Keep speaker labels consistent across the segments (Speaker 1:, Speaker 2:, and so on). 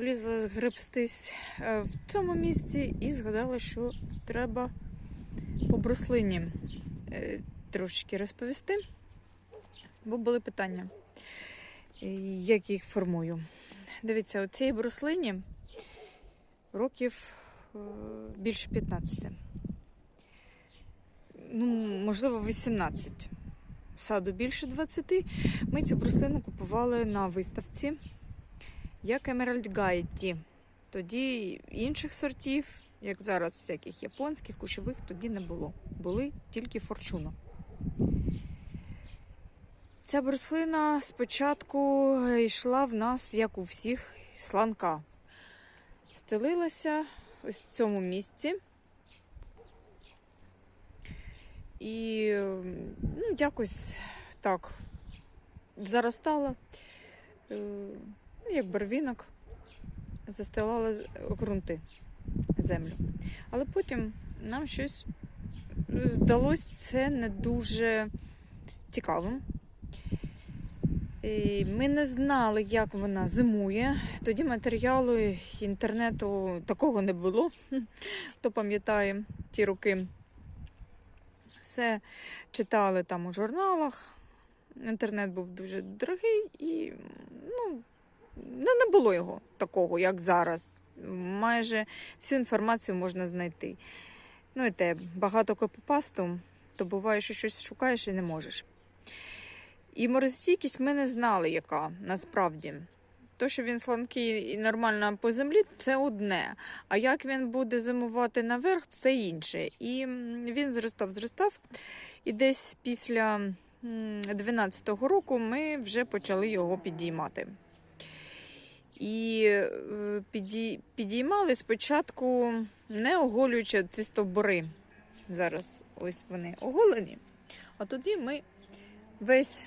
Speaker 1: полізла гребстись е, в цьому місці і згадала, що треба по бруслині е, трошечки розповісти, бо були питання, е, як їх формую. Дивіться, у цій бруслині років більше 15. Ну, можливо, 18. Саду більше 20. Ми цю бруслину купували на виставці як Emerald Гайті. Тоді інших сортів, як зараз, всяких японських, кущових, тоді не було. Були тільки форчуна. Ця бруслина спочатку йшла в нас, як у всіх, сланка. Стелилася ось в цьому місці. І ну, якось так заростала, е, як барвінок, застилала ґрунти, землю. Але потім нам щось здалось це не дуже цікавим. І ми не знали, як вона зимує. Тоді матеріалу інтернету такого не було. Хто пам'ятає ті роки. Все читали там у журналах. Інтернет був дуже дорогий і ну, не, було його такого, як зараз. Майже всю інформацію можна знайти. Ну і те, багато копіпасту, то буває, що щось шукаєш і не можеш. І морозостійкість ми не знали, яка насправді. То, що він сланкий і нормально по землі, це одне. А як він буде зимувати наверх, це інше. І він зростав, зростав. І десь після м, 12-го року ми вже почали його підіймати. І е, підіймали спочатку, не оголюючи ці стовбури. Зараз ось вони оголені. А тоді ми весь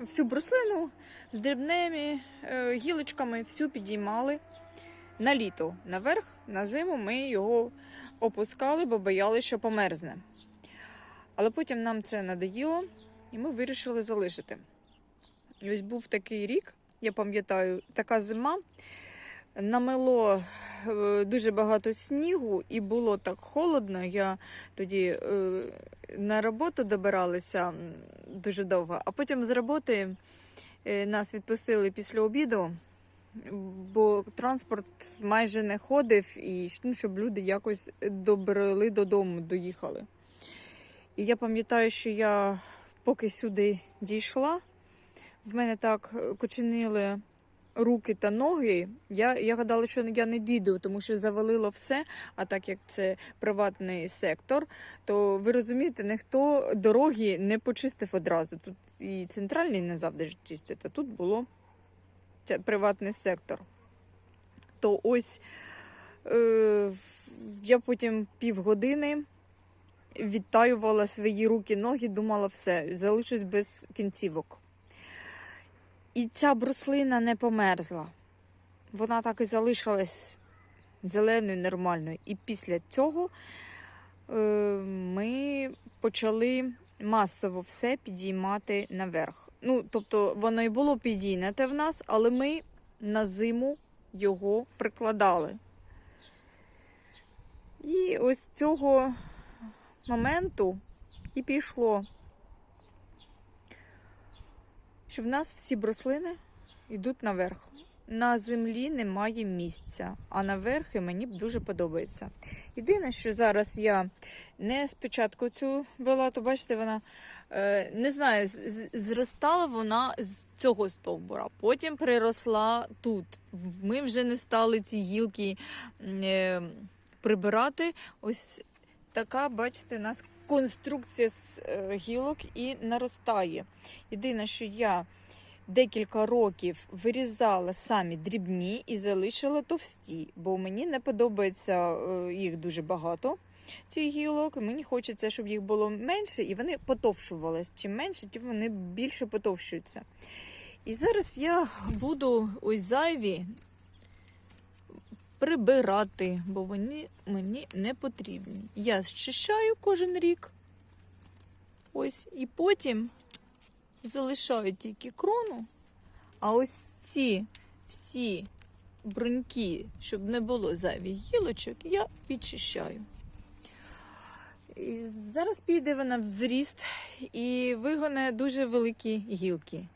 Speaker 1: всю бруслину з дрібними е, гілочками всю підіймали на літо. Наверх, на зиму ми його опускали, бо боялися, що померзне. Але потім нам це надоїло, і ми вирішили залишити. І ось був такий рік, я пам'ятаю, така зима. Намело е, дуже багато снігу, і було так холодно. Я тоді е, на роботу добиралася дуже довго, а потім з роботи е, нас відпустили після обіду, бо транспорт майже не ходив, і ну, щоб люди якось добрали додому, доїхали. І я пам'ятаю, що я поки сюди дійшла, в мене так е, коченили руки та ноги. Я, я гадала, що я не дійду, тому що завалило все. А так як це приватний сектор, то ви розумієте, ніхто дороги не почистив одразу. Тут і центральний не завжди чистять, а тут було це приватний сектор. То ось е, я потім півгодини відтаювала свої руки, ноги, думала, все, залишусь без кінцівок. І ця бруслина не померзла. Вона так і залишилась зеленою, нормальною. І після цього е, ми почали масово все підіймати наверх. Ну, тобто, воно і було підійняте в нас, але ми на зиму його прикладали. І ось цього моменту і пішло що в нас всі бруслини йдуть наверх. На землі немає місця, а наверх і мені дуже подобається. Єдине, що зараз я не спочатку цю вела, то бачите, вона е, не знаю, зростала вона з цього стовбура, потім приросла тут. Ми вже не стали ці гілки е, прибирати. Ось така, бачите, у нас конструкція з е, гілок і наростає. Єдине, що я декілька років вирізала самі дрібні і залишила товсті, бо мені не подобається е, їх дуже багато. Цих гілок, мені хочеться, щоб їх було менше, і вони потовшувались. Чим менше, тим вони більше потовщуються. І зараз я буду ось зайві прибирати, бо вони мені не потрібні. Я зчищаю кожен рік. Ось, і потім залишаю тільки крону. А ось ці всі бруньки, щоб не було зайвих гілочок, я підчищаю. І зараз піде вона в зріст і вигоне дуже великі гілки.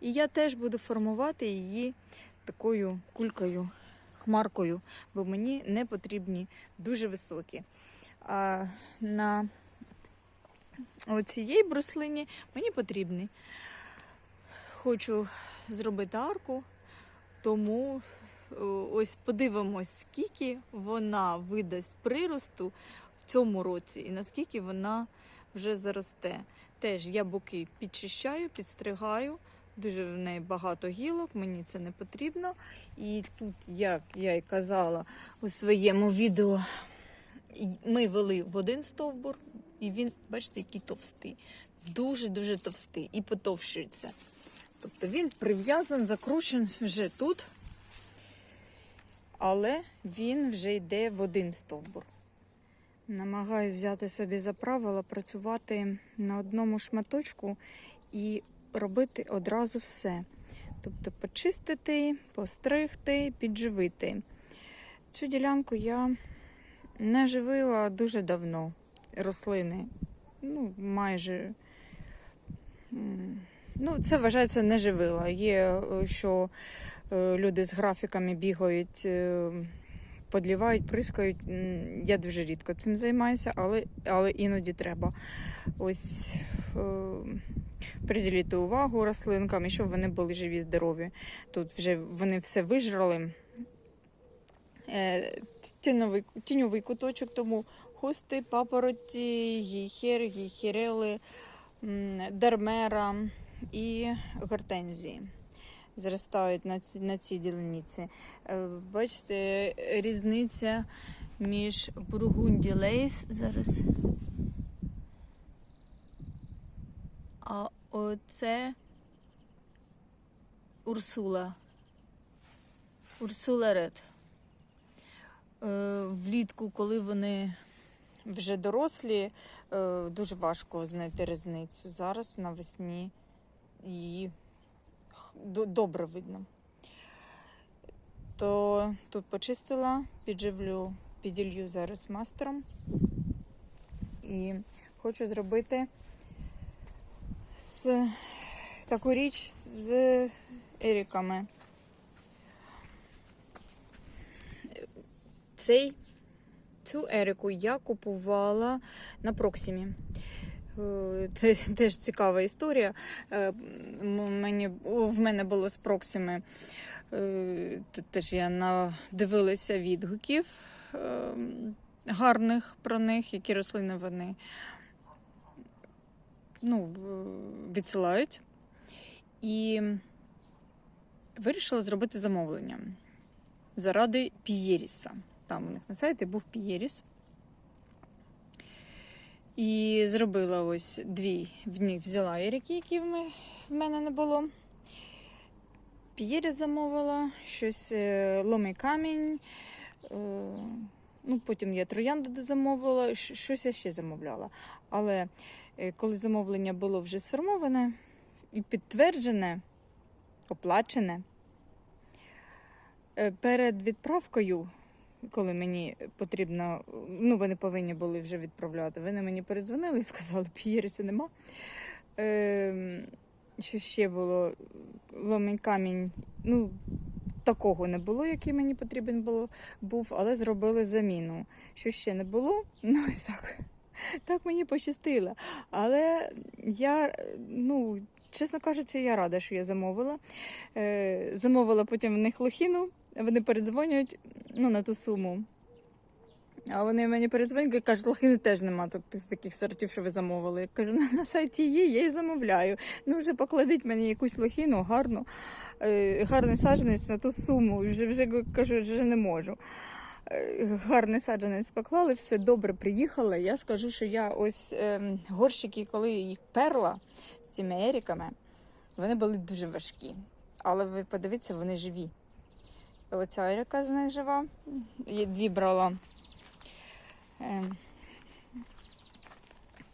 Speaker 1: І я теж буду формувати її такою кулькою, хмаркою, бо мені не потрібні дуже високі. А на оцієї бруслині мені потрібні. Хочу зробити арку, тому ось подивимось, скільки вона видасть приросту в цьому році і наскільки вона вже заросте. Теж я боки підчищаю, підстригаю. Дуже в неї багато гілок, мені це не потрібно. І тут, як я й казала у своєму відео, ми вели в один стовбур, і він, бачите, який товстий. Дуже-дуже товстий і потовщується. Тобто він прив'язан, закручений вже тут, але він вже йде в один стовбур. Намагаюся взяти собі за правило працювати на одному шматочку і робити одразу все. Тобто почистити, постригти, підживити. Цю ділянку я не живила дуже давно. Рослини. Ну, майже. Ну, це вважається не живила. Є, е, що е, люди з графіками бігають, е, подлівають, прискають. Я дуже рідко цим займаюся, але, але іноді треба. Ось приділити увагу рослинкам, і щоб вони були живі, здорові. Тут вже вони все вижрали. Е, Тіньовий, тіньовий куточок, тому хости, папороті, гіхер, гіхерели, м, дермера і гортензії. Зростають на, на цій ділянці. Е, Бачите, різниця між Бургунді Лейс зараз. А оце Урсула. Урсула Ред. Е, Влітку, коли вони вже дорослі, е, дуже важко знайти різницю. Зараз навесні її добре видно. То тут почистила, підживлю, піділью зараз мастером. І хочу зробити з таку річ з еріками. Цей, цю ерику я купувала на Проксімі. Е, Це теж цікава історія. Е, Мені, в мене було з Проксіми. е, Теж я надивилася відгуків е, гарних про них, які рослини вони ну, відсилають. І вирішила зробити замовлення заради Пієріса. Там у них на сайті був Пієріс. І зробила ось дві в них взяла Еріки, які в ме- в мене не було. Пієріс замовила, щось е, ломий камінь. е, Ну, потім я троянду замовила, щось я ще замовляла. Але коли замовлення було вже сформоване і підтверджене, оплачене, е, перед відправкою, коли мені потрібно, ну вони повинні були вже відправляти, вони мені передзвонили і сказали, П'єріса нема. Е, що ще було? Ломий камінь. Ну, такого не було, який мені потрібен було, був, але зробили заміну. Що ще не було? Ну, ось так. Так мені пощастило. Але я, ну, чесно кажучи, я рада, що я замовила. Е, замовила потім в них лохіну, вони передзвонюють ну, на ту суму. А вони мені передзвонять і кажуть, лохини теж нема тут таких сортів, що ви замовили. Я кажу, на, сайті є, я і замовляю. Ну, вже покладіть мені якусь лохіну гарну, е, гарний саджанець на ту суму. Вже, вже кажу, вже не можу. Гарний саджанець поклали, все добре приїхала. Я скажу, що я ось е, горщики, коли їх перла з цими еріками, вони були дуже важкі. Але ви подивіться, вони живі. Оця еріка з них жива. Я дві брала. Е,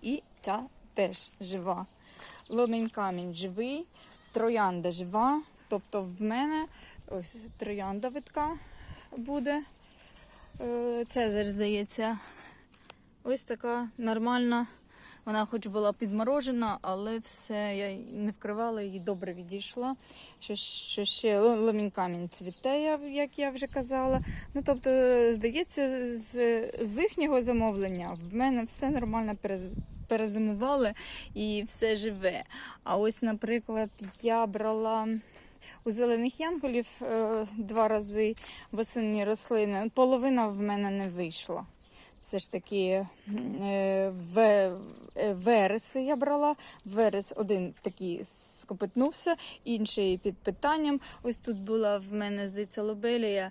Speaker 1: і ця теж жива. Ломень камінь живий, троянда жива. Тобто в мене Ось троянда витка буде. Е, Цезарь, здається. Ось така нормальна. Вона хоч була підморожена, але все, я не вкривала і добре відійшла. Що, що ще л- ламін камінь цвіте, як я вже казала. Ну, тобто, здається, з, з їхнього замовлення в мене все нормально перез, перезимували і все живе. А ось, наприклад, я брала у зелених янголів е, два рази восени рослини. Половина в мене не вийшла. Все ж таки е, е, вереси я брала. Верес один такий скопитнувся, інший під питанням. Ось тут була в мене, здається, лобелія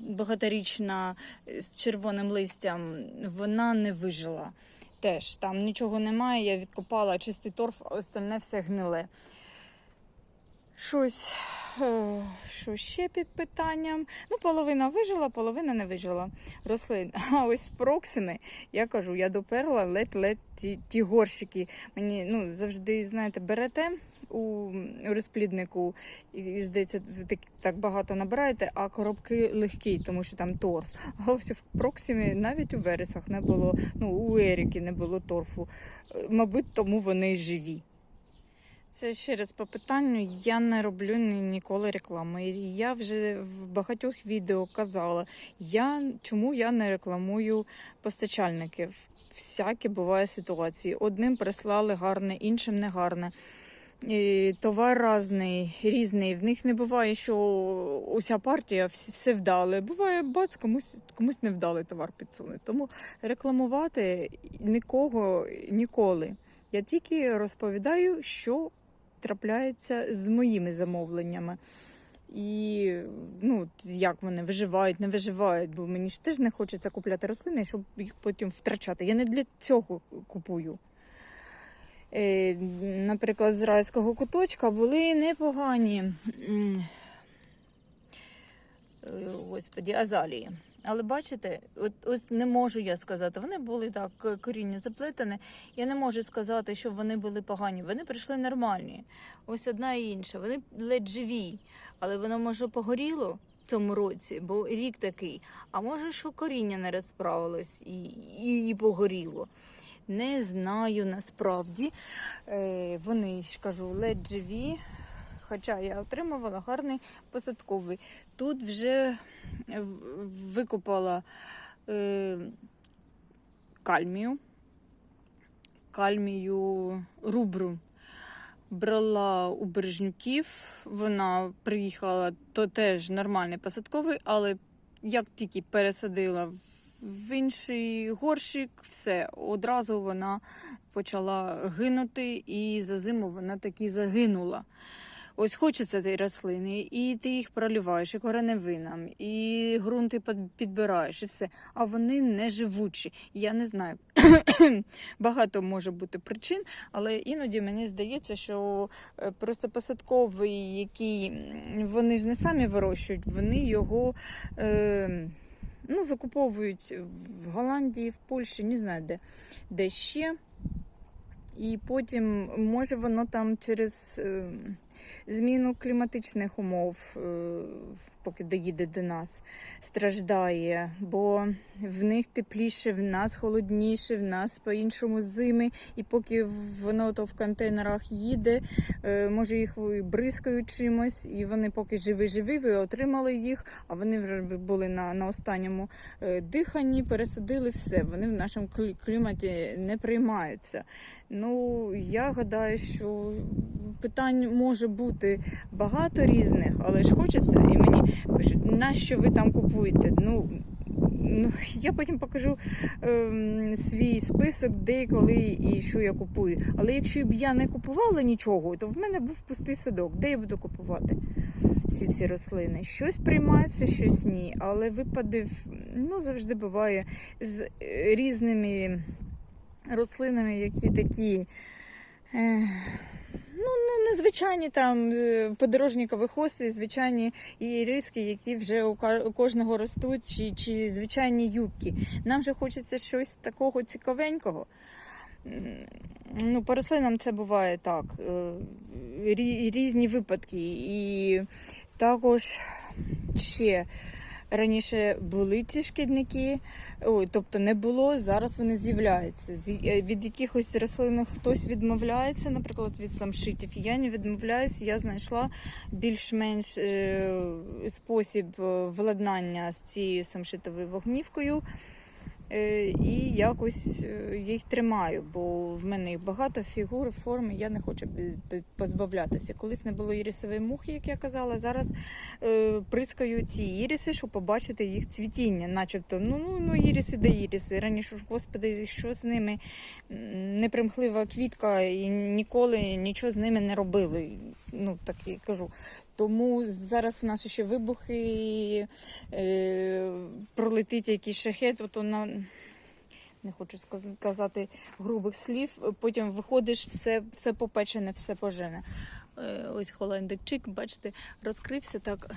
Speaker 1: багаторічна з червоним листям. Вона не вижила. Теж там нічого немає. Я відкопала чистий торф, остальне все гниле. Щось, е, що ще під питанням. Ну, половина вижила, половина не вижила рослин. А ось з проксими, я кажу, я доперла ледь-ледь ті, ті горщики. Мені ну, завжди, знаєте, берете у, розпліднику і, і здається, так, так багато набираєте, а коробки легкі, тому що там торф. А ось в проксимі навіть у вересах не було, ну, у Еріки не було торфу. Е, Мабуть, тому вони живі. Це ще раз по питанню. Я не роблю ніколи реклами. Я вже в багатьох відео казала, я, чому я не рекламую постачальників. Всякі буває ситуації. Одним прислали гарне, іншим не гарне. І товар різний, різний. В них не буває, що уся партія все вдале. Буває, бац, комусь, комусь не вдалий товар підсунуть. Тому рекламувати нікого ніколи. Я тільки розповідаю, що трапляється з моїми замовленнями. І ну, як вони виживають, не виживають, бо мені ж теж не хочеться купляти рослини, щоб їх потім втрачати. Я не для цього купую. Е, наприклад, з райського куточка були непогані е, господі, азалії. Але бачите, от ось не можу я сказати. Вони були так коріння заплетені. Я не можу сказати, що вони були погані. Вони прийшли нормальні. Ось одна і інша. Вони ледь живі, але воно може погоріло в цьому році, бо рік такий. А може, що коріння не розправилось і, і, і погоріло. Не знаю насправді. Е, вони ж кажу, ледь живі. Хоча я отримувала гарний посадковий. Тут вже викопала е, кальмію, кальмію рубру. Брала у бережнюків, вона приїхала, то теж нормальний посадковий, але як тільки пересадила в- інший горщик, все, одразу вона почала гинути, і за зиму вона таки загинула. Ось хочеться ті рослини, і ти їх проливаєш, і кореневинам, і ґрунти підбираєш, і все. А вони не живучі. Я не знаю. Багато може бути причин, але іноді мені здається, що е, просто посадковий, який вони ж не самі вирощують, вони його. Е, Ну, закуповують в Голландії, в Польщі, не знаю де, де ще. І потім, може, воно там через е, зміну кліматичних умов, е, поки доїде до нас, страждає, бо в них тепліше, в нас холодніше, в нас по-іншому зими. І поки воно то в контейнерах їде, е, може їх бризкають чимось, і вони поки живі-живі, ви отримали їх, а вони вже були на, на останньому е, диханні, пересадили все. Вони в нашому клі- кліматі не приймаються. Ну, я гадаю, що питань може бути багато різних, але ж хочеться, і мені нащо ви там купуєте? Ну, ну я потім покажу ем, свій список, де, коли і що я купую. Але якщо б я не купувала нічого, то в мене був пустий садок. Де я буду купувати всі ці рослини? Щось приймається, щось ні. Але випадів ну, завжди буває з е, різними рослинами, які такі. Е, Ну, ну, незвичайні там е, подорожнікові хости, звичайні і риски, які вже у кожного ростуть, чи, чи звичайні юбки. Нам же хочеться щось такого цікавенького. Ну, по рослинам це буває так. е, Різні випадки. І також ще раніше були ці шкідники, тобто не було, зараз вони з'являються. Е, Від якихось рослин хтось відмовляється, наприклад, від самшитів. Я не відмовляюся, я знайшла більш-менш е, спосіб е, владнання з цією самшитовою вогнівкою. Е, І якось е, їх тримаю, бо в мене їх багато фігур, форми, я не хочу позбавлятися. Колись не було ірісової мухи, як я казала. Зараз е, прискаю ці іріси, щоб побачити їх цвітіння. Начебто, ну, ну, ну іріси да іріси. Раніше ж, господи, що з ними непримхлива квітка, і ніколи нічого з ними не робили. Ну, так і кажу. Тому зараз у нас ще вибухи, е, пролетить якийсь шахет, ото на. Не хочу сказ- казати грубих слів. Потім виходиш, все, все попечене, все пожене. Е, Ось холодильчик, бачите, розкрився так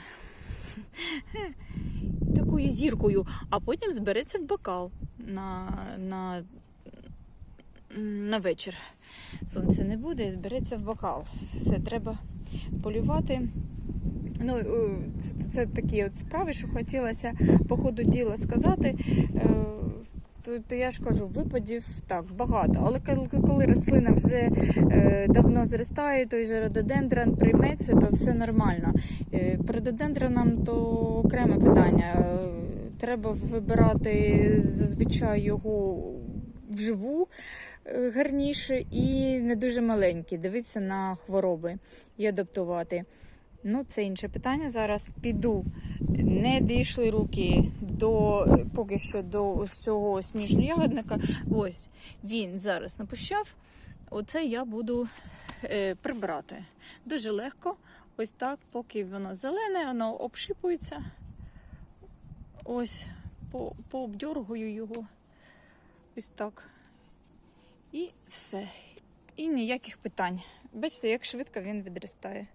Speaker 1: такою зіркою, а потім збереться в бокал на, на, на вечір. Сонця не буде, збереться в бокал. Все треба полювати. Ну, е, це, це такі от справи, що хотілося по ходу діла сказати. Е, То, то я ж кажу, випадів так багато. Але коли, рослина вже е, давно зростає, той же рододендрон прийметься, то все нормально. Е, по то окреме питання. Е, треба вибирати зазвичай його вживу гарніше і не дуже маленькі. Дивитися на хвороби і адаптувати. Ну, це інше питання. Зараз піду. Не дійшли руки до поки що до ось цього сніжно-ягодника. Ось він зараз напущав. Оце я буду е, прибрати. Дуже легко. Ось так, поки воно зелене, воно обшипується. Ось, по, пообдьоргую його. Ось так. І все. І ніяких питань. Бачите, як швидко він відростає.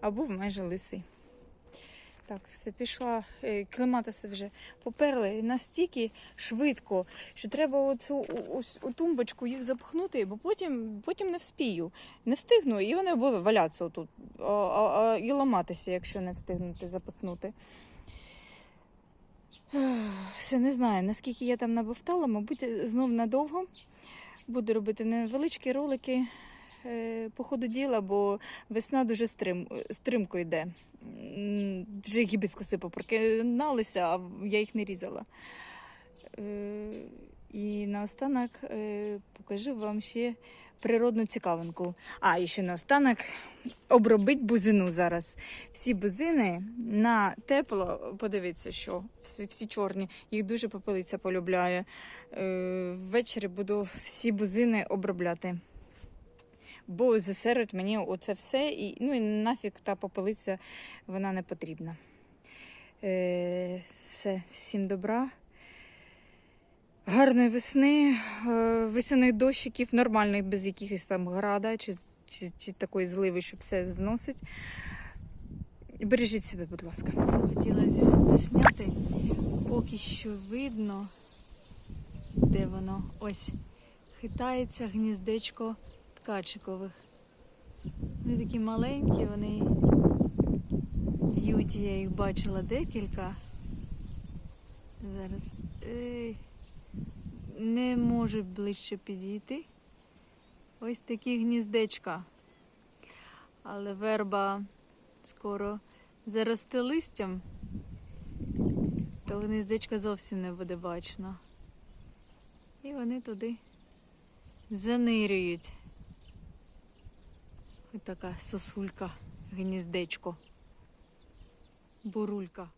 Speaker 1: Або майже лисий. Так, все пішла. Е, Клематиси вже поперли настільки швидко, що треба оцю ось у тумбочку їх запхнути, бо потім, потім не вспію. Не встигну, і вони будуть валятися отут. А, а, і ламатися, якщо не встигнути запихнути. Все не знаю, наскільки я там набовтала, мабуть, знов надовго. Буду робити невеличкі ролики е, по ходу діла, бо весна дуже стрим, стримко йде. Вже гібіскуси попрокиналися, а я їх не різала. Е, І наостанок е, покажу вам ще природну цікавинку. А, і ще наостанок обробить бузину зараз. Всі бузини на тепло, подивіться, що всі, всі чорні, їх дуже попелиця полюбляє. Е, Ввечері буду всі бузини обробляти. Бо засеруть мені оце все, і, ну і нафіг та попелиця вона не потрібна. Е, все, всім добра. Гарної весни, е, весняних дощиків, нормальних, без якихось там града чи, чи, чи такої зливи, що все зносить. Бережіть себе, будь ласка. Хотіла засняти, поки що видно, де воно. Ось хитається гніздечко ткачикових. Вони такі маленькі, вони б'ють, я їх бачила декілька. Зараз. Ей, не можу ближче підійти. Ось такі гніздечка. Але верба скоро заросте листям, то гніздечка зовсім не буде бачно. І вони туди занирюють. Ось така сосулька, гніздечко, бурулька.